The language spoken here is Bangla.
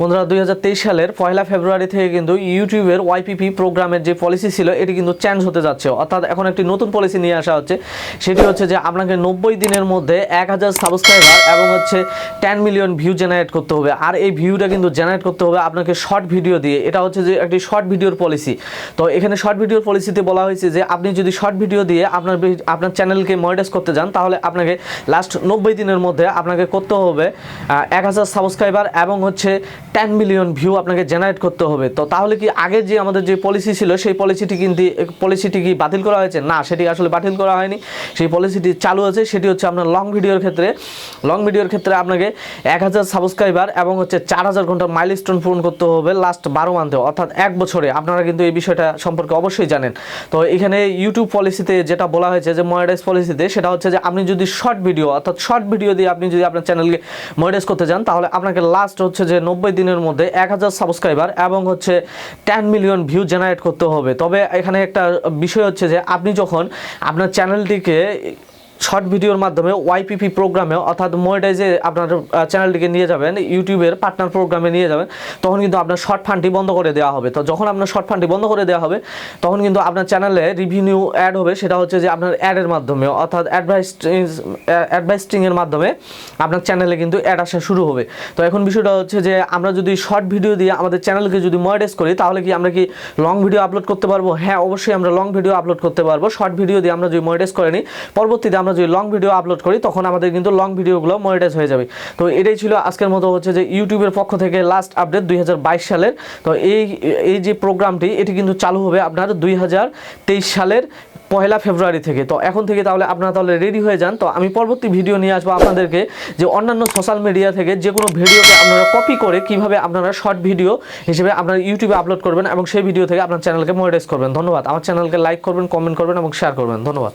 বন্ধুরা দুই সালের পয়লা ফেব্রুয়ারি থেকে কিন্তু ইউটিউবের ওয়াইপিপি প্রোগ্রামের যে পলিসি ছিল, এটি কিন্তু চেঞ্জ হতে যাচ্ছে। অর্থাৎ এখন একটি নতুন পলিসি নিয়ে আসা হচ্ছে। সেটি হচ্ছে যে আপনাকে নব্বই দিনের মধ্যে এক হাজার সাবস্ক্রাইবার এবং হচ্ছে টেন মিলিয়ন ভিউ জেনারেট করতে হবে। আর এই ভিউটা কিন্তু জেনারেট করতে হবে আপনাকে শর্ট ভিডিও দিয়ে। এটা হচ্ছে যে একটি শর্ট ভিডিওর পলিসি তো এখানে শর্ট ভিডিওর পলিসিতে বলা হয়েছে যে, আপনি যদি শর্ট ভিডিও দিয়ে আপনার আপনার চ্যানেলকে মনিটাইজ করতে যান, তাহলে আপনাকে লাস্ট নব্বই দিনের মধ্যে আপনাকে করতে হবে এক হাজার সাবস্ক্রাইবার এবং হচ্ছে টেন মিলিয়ন ভিউ আপনাকে জেনারেট করতে হবে। তো তাহলে কি আগে যে আমাদের যে পলিসি ছিল, সেই পলিসিটি কিন্তু পলিসিটি কি বাতিল করা হয়েছে? না, সেটি আসলে বাতিল করা হয়নি। সেই পলিসিটি চালু আছে, সেটি হচ্ছে আপনার লং ভিডিওর ক্ষেত্রে। লং ভিডিওর ক্ষেত্রে আপনাকে এক হাজার সাবস্ক্রাইবার এবং হচ্ছে চার হাজার ঘণ্টার মাইলস্টোন পূরণ করতে হবে লাস্ট বারো মান্থে অর্থাৎ এক বছরে। আপনারা কিন্তু এই বিষয়টা সম্পর্কে অবশ্যই জানেন। তো এখানে ইউটিউব পলিসিতে যেটা বলা হয়েছে যে মনিটাইজ পলিসিতে সেটা হচ্ছে যে আপনি যদি শর্ট ভিডিও অর্থাৎ শর্ট ভিডিও দিয়ে আপনি যদি আপনার চ্যানেলকে মনিটাইজ করতে চান, তাহলে আপনাকে লাস্ট হচ্ছে যে নব্বই দিনের মধ্যে এক হাজার সাবস্ক্রাইবার এবং হচ্ছে টেন মিলিয়ন ভিউ জেনারেট করতে হবে। তবে এখানে একটা বিষয় হচ্ছে যে, আপনি যখন আপনার চ্যানেলটিকে শর্ট ভিডিওর মাধ্যমে ওয়াইপিপি প্রোগ্রামে অর্থাৎ মনিটাইজে আপনার চ্যানেলটিকে নিয়ে যাবেন, ইউটিউবের পার্টনার প্রোগ্রামে নিয়ে যাবেন, তখন কিন্তু আপনার শর্ট ফান্ডটি বন্ধ করে দেওয়া হবে। তো যখন আপনার শর্ট ফান্ডটি বন্ধ করে দেওয়া হবে, তখন কিন্তু আপনার চ্যানেলে রিভিনিউ অ্যাড হবে, সেটা হচ্ছে যে আপনার অ্যাডের মাধ্যমে, অর্থাৎ অ্যাডভাইস অ্যাডভাইস্টিংয়ের মাধ্যমে আপনার চ্যানেলে কিন্তু অ্যাড আসা শুরু হবে। তো এখন বিষয়টা হচ্ছে যে আমরা যদি শর্ট ভিডিও দিয়ে আমাদের চ্যানেলকে যদি মনিটাইজ করি, তাহলে কি আমরা কি লং ভিডিও আপলোড করতে পারব? হ্যাঁ অবশ্যই আমরা লং ভিডিও আপলোড করতে পারব। শর্ট ভিডিও দিয়ে আমরা যদি মনিটাইজ করে নিই, পরবর্তীতে আমরা যদি লং ভিডিও আপলোড করি, তখন আমাদের কিন্তু লং ভিডিওগুলো মনিটাইজ হয়ে যাবে। তো এটাই ছিল আজকের মতো হচ্ছে যে ইউটিউবের পক্ষ থেকে লাস্ট আপডেট দুই হাজার বাইশ সালের। তো এই এই যে প্রোগ্রামটি এটি কিন্তু চালু হবে আপনার দুই হাজার তেইশ সালের পয়লা ফেব্রুয়ারি থেকে। তো এখন থেকে তাহলে আপনারা তাহলে রেডি হয়ে যান। তো আমি পরবর্তী ভিডিও নিয়ে আসব আপনাদেরকে যে অন্যান্য সোশ্যাল মিডিয়া থেকে যে কোনো ভিডিওকে আপনারা কপি করে কীভাবে আপনারা শর্ট ভিডিও হিসেবে আপনারা ইউটিউবে আপলোড করবেন এবং সেই ভিডিও থেকে আপনার চ্যানেলকে মনিটাইজ করবেন। ধন্যবাদ। আমার চ্যানেলকে লাইক করবেন কমেন্ট করবেন এবং শেয়ার করবেন। ধন্যবাদ।